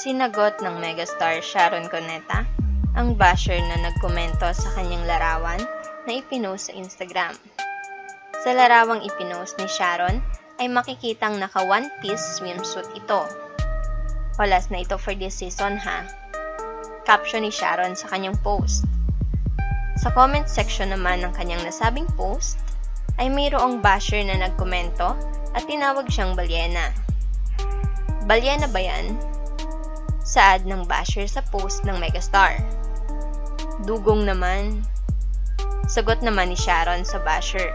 Sinagot ng megastar Sharon Cuneta ang basher na nagkomento sa kanyang larawan na ipinost sa Instagram. Sa larawang ipinost ni Sharon ay makikitang naka one-piece swimsuit ito. Walas na ito for this season ha. Caption ni Sharon sa kanyang post. Sa comment section naman ng kanyang nasabing post, ay mayroong basher na nagkomento at tinawag siyang balyena. Balyena ba yan? Saad ng basher sa post ng megastar. Dugong naman. Sagot naman ni Sharon sa basher.